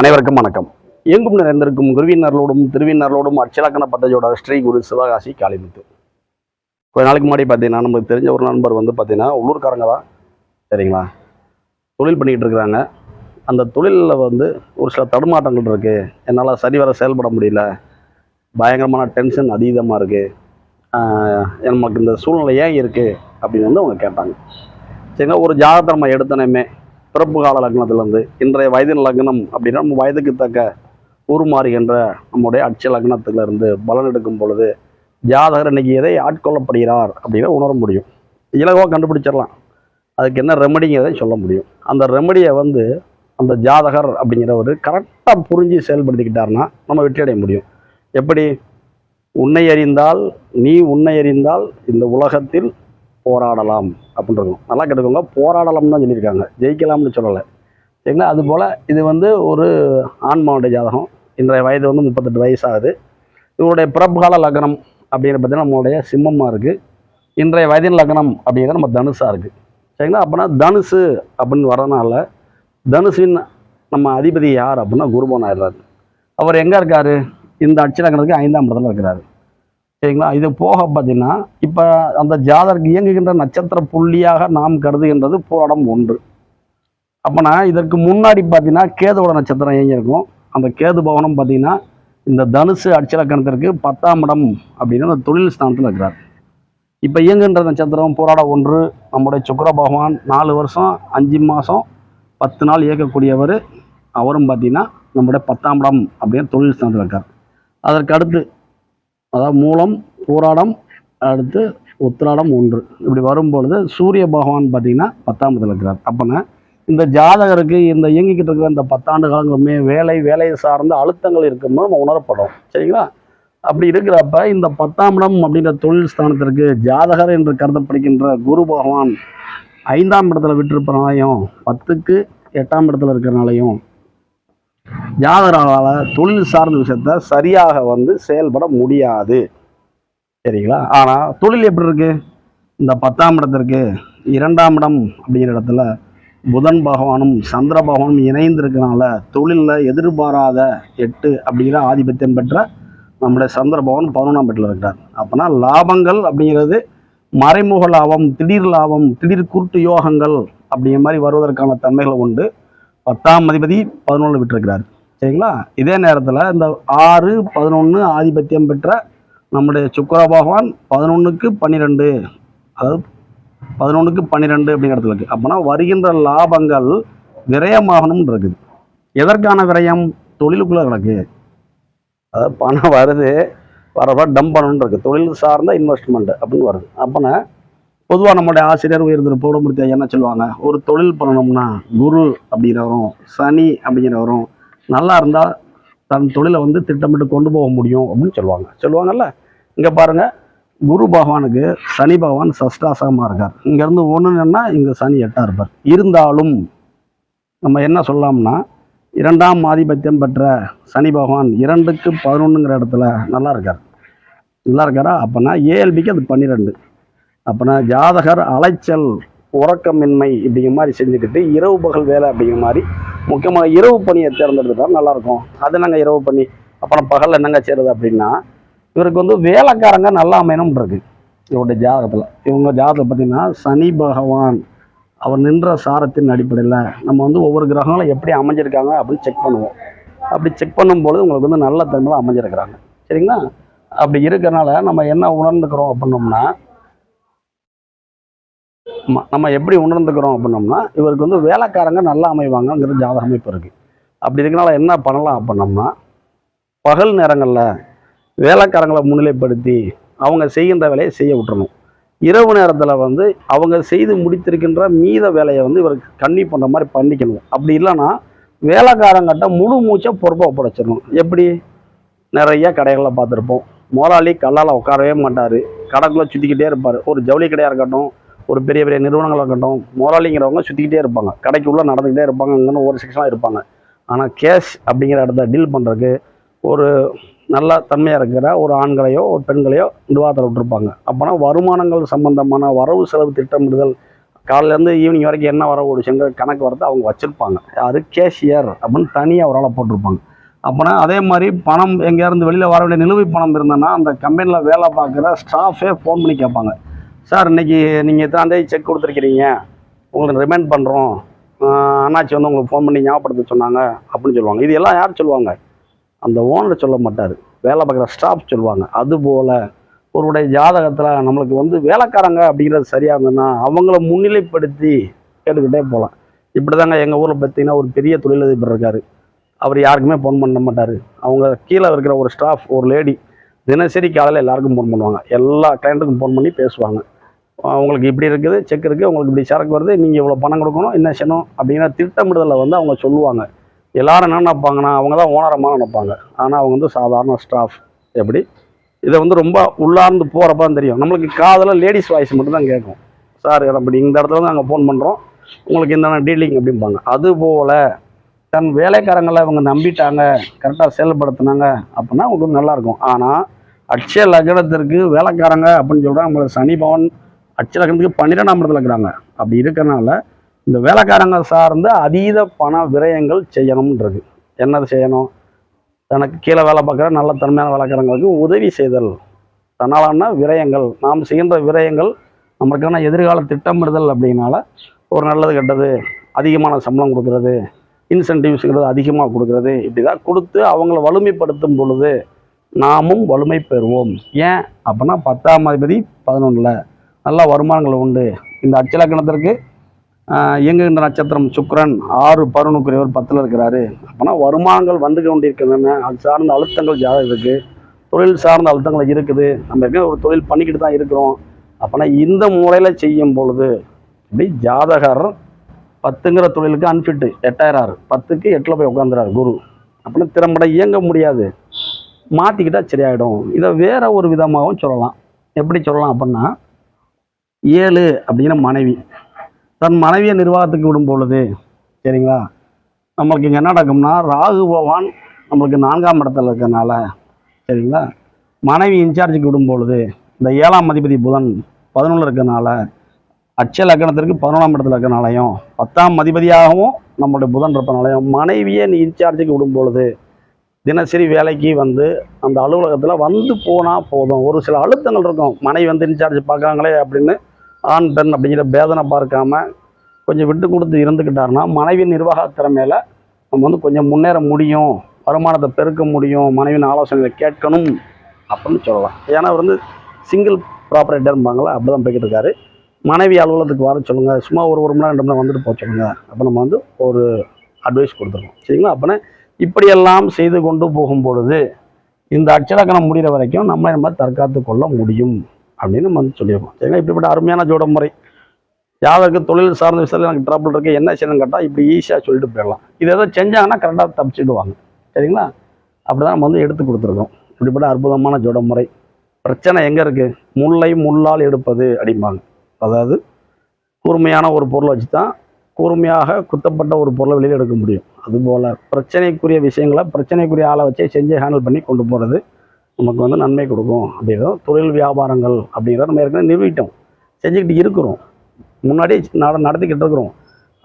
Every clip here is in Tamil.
அனைவருக்கும் வணக்கம். எங்கும் நிறைந்திருக்கும் குருவினர்களோடும் திருவினர்களோடும் அச்சலக்கண பத்தஜோட ஸ்ரீ குரு சிவகாசி காளிமுத்து. கொஞ்ச நாளைக்கு முன்னாடி பார்த்தீங்கன்னா நமக்கு தெரிஞ்ச ஒரு நண்பர் வந்து பார்த்தீங்கன்னா உள்ளூர்காரங்க தான். சரிங்களா? தொழில் பண்ணிக்கிட்டு இருக்கிறாங்க. அந்த தொழிலில் வந்து ஒரு சில தடுமாற்றங்கள் இருக்குது என்னால் சரிவர செயல்பட முடியல. பயங்கரமான டென்ஷன் அதீதமாக இருக்குது நமக்கு இந்த சூழ்நிலை ஏன் இருக்குது அப்படின்னு வந்து அவங்க கேட்டாங்க. சரிங்களா? ஒரு ஜாதகத்தை நம்ம எடுத்தனையுமே பிறப்பு கால லக்னத்திலேருந்து இன்றைய வயதின் லக்னம் அப்படின்னா நம்ம வயதுக்கு தக்க உருமாறுகின்ற நம்முடைய அட்ச லக்னத்திலிருந்து பலன் எடுக்கும் பொழுது ஜாதகர் இன்னைக்கு எதை ஆட்கொள்ளப்படுகிறார் அப்படின்னு உணர முடியும். இலகுவாக கண்டுபிடிச்சிடலாம். அதுக்கு என்ன ரெமடிங்கிறதை சொல்ல முடியும். அந்த ரெமடியை வந்து அந்த ஜாதகர் அப்படிங்கிறவர் கரெக்டாக புரிஞ்சு செயல்படுத்திக்கிட்டாருன்னா நம்ம வெற்றி அடைய முடியும். எப்படி? உன்னை அறிந்தால் நீ உன்னை அறிந்தால் இந்த உலகத்தில் போராடலாம் அப்படின்னு நல்லா கேட்டுக்கோங்க. போராடலாம்னு தான் சொல்லியிருக்காங்க. ஜெயிக்கலாம்னு சொல்லலை. சரிங்களா? அதுபோல் இது வந்து ஒரு ஆன்மாவுடைய ஜாதகம். இன்றைய வயது வந்து முப்பத்தெட்டு வயசு ஆகுது இவருடைய பிறப்புகால லக்னம் அப்படிங்கிற பார்த்தீங்கன்னா நம்மளுடைய சிம்மமாக இருக்குது இன்றைய வயதின் லக்னம் அப்படிங்கிறது நம்ம தனுஷாக இருக்குது சரிங்களா? அப்படின்னா தனுசு அப்படின்னு வரதுனால தனுசின் நம்ம அதிபதி யார் அப்படின்னா குருபோன் ஆயிடுறாரு. அவர் எங்கே இருக்கார்? இந்த அட்சலக்கணத்துக்கு ஐந்தாம் இடத்துல இருக்கிறாரு. சரிங்களா? இது போக பார்த்தீங்கன்னா இப்போ அந்த ஜாதருக்கு இயங்குகின்ற நட்சத்திர புள்ளியாக நாம் கருதுகின்றது போராடம் ஒன்று. அப்போனா இதற்கு முன்னாடி பார்த்தீங்கன்னா கேதுவோட நட்சத்திரம் இயங்கியிருக்கும். அந்த கேது பவனம் பார்த்தீங்கன்னா இந்த தனுசு அட்சலக்கணத்திற்கு பத்தாம் இடம் அப்படின்னு அந்த தொழில் ஸ்தானத்தில் இருக்கிறார். இப்போ இயங்குகின்ற நட்சத்திரம் போராட ஒன்று நம்முடைய சுக்கிர பகவான் நாலு வருஷம் அஞ்சு மாதம் பத்து நாள் இயக்கக்கூடியவர் அவரும் பார்த்தீங்கன்னா நம்முடைய பத்தாம் இடம் அப்படின்னு தொழில் ஸ்தானத்தில் இருக்கார். அதற்கு அடுத்து அதாவது மூலம் போராடம் அடுத்து உத்திராடம் ஒன்று. இப்படி வரும்பொழுது சூரிய பகவான் பார்த்தீங்கன்னா பத்தாம் இடத்துல இருக்கிறார். அப்போனா இந்த ஜாதகருக்கு இந்த இயங்கிக்கிட்டு இருக்கிற இந்த பத்தாண்டு காலங்களுமே வேலை வேலையை சார்ந்த அழுத்தங்கள் இருக்குன்னு நம்ம உணரப்படும். சரிங்களா? அப்படி இருக்கிறப்ப இந்த பத்தாம் இடம் அப்படின்ற தொழில் ஸ்தானத்திற்கு ஜாதகர் என்று கருதப்படுகின்ற குரு பகவான் ஐந்தாம் இடத்துல விட்டிருப்பனாலையும் பத்துக்கு எட்டாம் இடத்துல இருக்கிறனாலையும் ஜாதகரால் தொழில் சார்ந்த விஷயத்த சரியாக வந்து செயல்பட முடியாது. சரிங்களா? ஆனால் தொழில் எப்படி இருக்குது இந்த பத்தாம் இடத்திற்கு இரண்டாம் இடம் அப்படிங்கிற இடத்துல புதன் பகவானும் சந்திர பகவானும் இணைந்திருக்கனால தொழிலில் எதிர்பாராத எட்டு அப்படிங்கிற ஆதிபத்தியம் பெற்ற நம்முடைய சந்திர பகவான் பதினொன்றாம் இடத்துல இருக்கிறார். அப்போனா லாபங்கள் அப்படிங்கிறது மறைமுக லாபம் திடீர் லாபம் திடீர் குருட்டு யோகங்கள் அப்படிங்கிற மாதிரி வருவதற்கான தன்மைகள் உண்டு. பத்தாம் அதிபதி பதினொன்று விட்டுருக்கிறார். சரிங்களா? இதே நேரத்தில் இந்த ஆறு பதினொன்று ஆதிபத்தியம் பெற்ற நம்முடைய சுக்கர பகவான் பதினொன்றுக்கு பன்னிரெண்டு. அதாவது பதினொன்றுக்கு பன்னிரெண்டு அப்படிங்கிற இடத்துல இருக்குது அப்போனா வருகின்ற லாபங்கள் விரயமாகணும்னு இருக்குது. எதற்கான விரயம்? தொழிலுக்குள்ளே கிடக்கு. அதாவது பணம் வருது வரப்ப டம்ப் பண்ணணும்னு இருக்குது தொழில் சார்ந்த இன்வெஸ்ட்மெண்ட் அப்படின்னு வருது. அப்போனா பொதுவாக நம்முடைய ஆசிரியர் உயர்ந்திரு பௌடமூர்த்தி என்ன சொல்லுவாங்க? ஒரு தொழில் பண்ணணும்னா குரு அப்படிங்கிறவரும் சனி அப்படிங்கிறவரும் நல்லா இருந்தால் தன் தொழிலை வந்து திட்டமிட்டு கொண்டு போக முடியும் அப்படின்னு சொல்லுவாங்க. சொல்லுவாங்கல்ல? இங்கே பாருங்கள் குரு பகவானுக்கு சனி பகவான் சஷ்டாசகமாக இருக்கார். இங்கேருந்து ஒன்றுன்னா இங்கே சனி எட்டாக இருப்பார். இருந்தாலும் நம்ம என்ன சொல்லலாம்னா இரண்டாம் ஆதிபத்தியம் பெற்ற சனி பகவான் இரண்டுக்கு பதினொன்றுங்கிற இடத்துல நல்லா இருக்கார். நல்லா இருக்காரா? அப்போனா ஏஎல்பிக்கு அது பன்னிரெண்டு. அப்போனா ஜாதகர் அலைச்சல் உறக்கமின்மை இப்படிங்கிற மாதிரி செஞ்சுக்கிட்டு இரவு பகல் வேலை அப்படிங்கிற மாதிரி முக்கியமாக இரவு பணியை தேர்ந்தெடுத்துட்டா நல்லாயிருக்கும். அது என்னங்க இரவு பணி? அப்புறம் பகல் என்னங்க செய்கிறது அப்படின்னா இவருக்கு வந்து வேலைக்காரங்க நல்லா அமையணும் இருக்கு. இவருடைய ஜாதகத்தில். இவங்க ஜாதகத்தில் பார்த்திங்கன்னா சனி பகவான் அவர் நின்ற சாரத்தின் அடிப்படையில் நம்ம வந்து ஒவ்வொரு கிரகங்களும் எப்படி அமைஞ்சிருக்காங்க அப்படின்னு செக் பண்ணுவோம். அப்படி செக் பண்ணும்பொழுது உங்களுக்கு வந்து நல்ல தன்மையில் அமைஞ்சிருக்கிறாங்க. சரிங்களா? அப்படி இருக்கிறனால நம்ம என்ன உணர்ந்துக்கிறோம் அப்படின்னோம்னா நம்ம எப்படி உணர்ந்துக்கிறோம் அப்படின்னோம்னா இவருக்கு வந்து வேலைக்காரங்க நல்லா அமைவாங்கங்கிற ஜாதக அமைப்பு இருக்குது அப்படி இருக்கனால என்ன பண்ணலாம் அப்படின்னோம்னா பகல் நேரங்களில் வேலைக்காரங்களை முன்னிலைப்படுத்தி அவங்க செய்கின்ற வேலையை செய்ய விட்டுறணும். இரவு நேரத்தில் வந்து அவங்க செய்து முடித்திருக்கின்ற மீத வேலையை வந்து இவருக்கு கண்ணி பண்ணுற மாதிரி பண்ணிக்கணும். அப்படி இல்லைன்னா வேலைக்காரங்கிட்ட முழு மூச்சை பொறுப்பாக ஒப்படைச்சிடணும். எப்படி? நிறைய கடைகளில் பார்த்துருப்போம். முதலாளி கல்லால் உட்காரவே மாட்டார். கடைக்குள்ளே சுற்றிக்கிட்டே இருப்பார். ஒரு ஜவுளி கடையாக இருக்கட்டும் ஒரு பெரிய பெரிய நிறுவனங்களாக இருக்கட்டும் முதலாளிங்கிறவங்க சுற்றிக்கிட்டே இருப்பாங்க. கடைக்குள்ளே நடந்துக்கிட்டே இருப்பாங்க ஒரு செக்ஷனாக இருப்பாங்க. ஆனால் கேஷ் அப்படிங்கிற இடத்த டீல் பண்ணுறதுக்கு ஒரு நல்ல தன்மையாக இருக்கிற ஒரு ஆண்களையோ ஒரு பெண்களையோ நிர்வாகத்தில் விட்டுருப்பாங்க. அப்போனா வருமானங்கள் சம்பந்தமான வரவு செலவு திட்டமிடுதல் காலையிலேருந்து ஈவினிங் வரைக்கும் என்ன வர ஓடிச்சுங்க கணக்கு வரது அவங்க வச்சுருப்பாங்க. அது கேஷியர் அப்படின்னு தனியாக ஒரு ஆளை போட்டிருப்பாங்க. அப்போனா அதே மாதிரி பணம் எங்கேயிருந்து வெளியில் வர வேண்டிய நிலுவை பணம் இருந்ததுன்னா அந்த கம்பெனியில் வேலை பார்க்குற ஸ்டாஃபே ஃபோன் பண்ணி கேட்பாங்க. சார் இன்னைக்கு நீங்கள் இத்தனாம் செக் கொடுத்துருக்கிறீங்க? உங்களுக்கு ரிமைண்ட் பண்ணுறோம் அண்ணாச்சி வந்து உங்களுக்கு ஃபோன் பண்ணி ஞாபகப்படுத்த சொன்னாங்க அப்படின்னு சொல்லுவாங்க. இது எல்லாம் யார் சொல்லுவாங்க? அந்த ஓனர் சொல்ல மாட்டார். வேலை பார்க்குற ஸ்டாஃப் சொல்லுவாங்க. அதுபோல் ஒருவருடைய ஜாதகத்தில் நம்மளுக்கு வந்து வேலைக்காரங்க அப்படிங்கிறது சரியாக இருந்ததுன்னா அவங்கள முன்னிலைப்படுத்தி கேட்டுக்கிட்டே போகலாம் இப்படி தாங்க எங்கள் ஊரில் பார்த்தீங்கன்னா ஒரு பெரிய தொழிலதிபர் இருக்கார். அவர் யாருக்குமே ஃபோன் பண்ண மாட்டார். அவங்க கீழே இருக்கிற ஒரு ஸ்டாஃப் ஒரு லேடி தினசரி காலையில் எல்லாருக்கும் ஃபோன் பண்ணுவாங்க. எல்லா கிளைண்ட்டுக்கும் ஃபோன் பண்ணி பேசுவாங்க. உங்களுக்கு இப்படி இருக்குது செக் இருக்குது உங்களுக்கு இப்படி சரக்கு வருது நீங்கள் இவ்வளோ பணம் கொடுக்கணும் என்ன செய்யணும் அப்படிங்கிற திட்டமிடுதலில் வந்து அவங்க சொல்லுவாங்க. எல்லாரும் என்ன நினைப்பாங்கன்னா அவங்க தான் ஓனரமாக நினைப்பாங்க. ஆனால் அவங்க வந்து சாதாரண ஸ்டாஃப் எப்படி? இதை வந்து ரொம்ப உள்ளார்ந்து போகிறப்ப தான் தெரியும். நம்மளுக்கு காதில் லேடிஸ் வாய்ஸ் மட்டும் தான் கேட்கும். சார் அப்படி இந்த இடத்துல வந்து நாங்கள் ஃபோன் பண்ணுறோம் உங்களுக்கு இந்த டீலிங் அப்படிம்பாங்க. அதுபோல் தன் வேலைக்காரங்களை இவங்க நம்பிட்டாங்க கரெக்டாக செயல்படுத்தினாங்க அப்படின்னா உங்களுக்கு நல்லாயிருக்கும் ஆனால் அட்சய லக்னத்திற்கு வேலைக்காரங்க அப்படின்னு சொல்கிறாங்க நம்மளுக்கு சனி பவன் அட்சய பன்னிரெண்டாம் இடத்துல இருக்கிறாங்க. அப்படி இருக்கிறனால இந்த வேலைக்காரங்க சார்ந்து அதீத பண விரயங்கள் செய்யணும்ன்றது. என்னது செய்யணும்? தனக்கு கீழே வேலை பார்க்குற நல்ல தன்மையான வேலைக்காரங்களுக்கு உதவி செய்தல். தன்னாலான விரயங்கள். நாம் செய்கின்ற விரயங்கள் நமக்கான எதிர்கால திட்டமிடுதல் அப்படின்னால ஒரு நல்லது கெட்டது அதிகமான சம்பளம் கொடுக்கறது இன்சென்டிவ்ஸுங்கிறது அதிகமாக கொடுக்கறது. இப்படி தான் கொடுத்து அவங்கள வலிமைப்படுத்தும் பொழுது நாமும் வலிமை பெறுவோம். ஏன்? அப்படின்னா பத்தாம் அதிபதி பதினொன்றில் நல்ல வருமானங்கள் உண்டு. இந்த அச்சலக்கணத்திற்கு இயங்குகின்ற நட்சத்திரம் சுக்கரன் ஆறு பருணுக்குரியவர் பத்தில் இருக்கிறாரு. அப்போனா வருமானங்கள் வந்து கொண்டிருக்கின்றன அது சார்ந்த அழுத்தங்கள் ஜாதகம் இருக்குது தொழில் சார்ந்த அழுத்தங்கள் இருக்குது. நம்ம ஏற்கனவே ஒரு தொழில் பண்ணிக்கிட்டு தான் இருக்கிறோம். அப்போனா இந்த முறையில் செய்யும் பொழுது இப்படி ஜாதகர் பத்துங்கிற தொழிலுக்கு அன்ஃபிட்டு எட்டாயிரம் பத்துக்கு எட்டில் போய் உட்காந்துறாரு குரு. அப்படின்னா திறம்பட இயங்க முடியாது. மாற்றிக்கிட்டால் சரியாயிடும். இதை வேற ஒரு விதமாகவும் சொல்லலாம். எப்படி சொல்லலாம் அப்படின்னா ஏழு அப்படிங்கிற மனைவி. தன் மனைவியை நிர்வாகத்துக்கு விடும் பொழுது சரிங்களா? நம்மளுக்கு இங்கே என்ன நடக்கும்னா ராகு பகவான் நம்மளுக்கு நான்காம் இடத்துல இருக்கறனால சரிங்களா? மனைவி இன்சார்ஜுக்கு விடும் பொழுது இந்த ஏழாம் அதிபதி புதன் பதினொன்று இருக்கறனால அச்ச லக்கணத்திற்கு பதினொன்றாம் இடத்துல இருக்கனாலையும் பத்தாம் அதிபதியாகவும் நம்மளுடைய புதன் இருப்பனாலையும் மனைவியை நீ இன்சார்ஜுக்கு விடும் பொழுது தினசரி வேலைக்கு வந்து அந்த அலுவலகத்தில் வந்து போனால் போதும். ஒரு சில அழுத்தங்கள் இருக்கும். மனைவி வந்து இன்சார்ஜ் பார்க்குறாங்களே அப்படின்னு ஆண் பெண் அப்படிங்கிற பேதனை பார்க்காம கொஞ்சம் விட்டு கொடுத்து இருந்துக்கிட்டாருன்னா மனைவி நிர்வாக திறமையில நம்ம வந்து கொஞ்சம் முன்னேற முடியும் வருமானத்தை பெருக்க முடியும் மனைவியின் ஆலோசனைகளை கேட்கணும் அப்படின்னு சொல்லலாம். ஏன்னா அவர் வந்து சிங்கிள் ப்ராப்பரேட்டர்ம்பாங்களா அப்படி தான் போய்கிட்டு இருக்காரு மனைவி அலுவலகத்துக்கு வர சொல்லுங்கள் சும்மா ஒரு ஒரு மணி நேரம் ரெண்டு மணி வந்துட்டு போக சொல்லுங்கள் அப்போ நம்ம வந்து ஒரு அட்வைஸ் கொடுத்துருவோம் சரிங்களா? அப்போனா இப்படியெல்லாம் செய்து கொண்டு போகும் பொழுது இந்த அச்சலக்கணம் முடிகிற வரைக்கும் நம்ம நம்ம தற்காத்து கொள்ள முடியும். அப்படின்னு நம்ம வந்து சொல்லியிருக்கோம். சரிங்களா இப்படிப்பட்ட அருமையான ஜோட முறை. யாருக்கு தொழில் சார்ந்த விஷயத்தில் எனக்கு ட்ரபிள் இருக்குது என்ன செய்யணும்னு கேட்டால் இப்படி ஈஸியாக சொல்லிட்டு போயிடலாம். இது எதாவது செஞ்சாங்கன்னா கரெக்டாக தப்பிச்சிடுவாங்க. சரிங்களா? அப்படி தான் நம்ம வந்து எடுத்து கொடுத்துருக்கோம். இப்படிப்பட்ட அற்புதமான ஜோட முறை. பிரச்சனை எங்கே இருக்குது முல்லை முள்ளால் எடுப்பது அப்படிம்பாங்க. அதாவது கூர்மையான ஒரு பொருளை வச்சு தான் கூர்மையாக குத்தப்பட்ட ஒரு பொருளை வெளியில் எடுக்க முடியும். அதுபோல் பிரச்சனைக்குரிய விஷயங்களை பிரச்சனைக்குரிய ஆளை வச்சே செஞ்சு ஹேண்டில் பண்ணி கொண்டு போகிறது நமக்கு வந்து நன்மை கொடுக்கும். அப்படிங்கிறோம் தொழில் வியாபாரங்கள் அப்படிங்கிறத நம்ம ஏற்கனவே நிறுவிட்டோம் செஞ்சுக்கிட்டு இருக்கிறோம். முன்னாடியே நட நடத்திக்கிட்டு இருக்கிறோம்.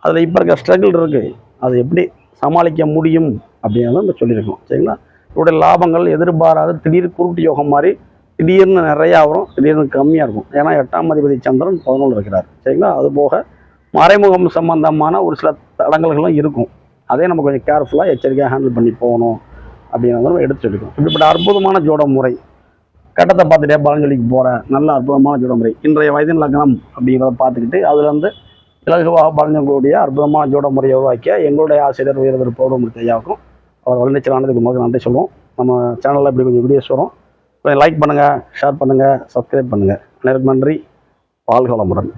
அதில் இப்போ இருக்க ஸ்ட்ரகிள் இருக்குது அது எப்படி சமாளிக்க முடியும் அப்படிங்கிறத நம்ம சொல்லியிருக்கோம். சரிங்களா? இவருடைய லாபங்கள் எதிர்பாராத திடீர் குருட்டு யோகம் மாதிரி திடீர்னு நிறையா வரும் திடீர்னு கம்மியாக இருக்கும். ஏன்னா எட்டாம் அதிபதி சந்திரன் பதினொன்று இருக்கிறார். சரிங்களா? அது போக மறைமுகம் சம்பந்தமான ஒரு சில தடங்கல்களும் இருக்கும். அதே நம்ம கொஞ்சம் கேர்ஃபுல்லாக எச்சரிக்கையாக ஹேண்டில் பண்ணி போகணும். அப்படிங்கிறத நம்ம எடுத்து சொல்லிக்கணும். இப்படிப்பட்ட அற்புதமான ஜோட முறை. கட்டத்தை பார்த்துட்டே பழஞ்சொலிக்கு போகிற நல்ல அற்புதமான ஜோட முறை. இன்றைய வயதின் லக்னம் அப்படிங்கிறத பார்த்துக்கிட்டு அதுலேருந்து இலகுவாக பலஞ்சக்கூடிய அற்புதமான ஜோட முறையை உருவாக்கிய எங்களுடைய ஆசிரியர் உயர்தர் பௌர்ணமூர்த்தி ஐயாவுக்கும் அவர் வளர்ந்துச்சலானதுக்கு முதல் நன்றி சொல்லுவோம். நம்ம சேனலில் இப்படி கொஞ்சம் வீடியோஸ் வரும். கொஞ்சம் லைக் பண்ணுங்கள் ஷேர் பண்ணுங்கள் சப்ஸ்கிரைப் பண்ணுங்கள் அனைவருக்கும் நன்றி. வாழ்க வளமுடன்.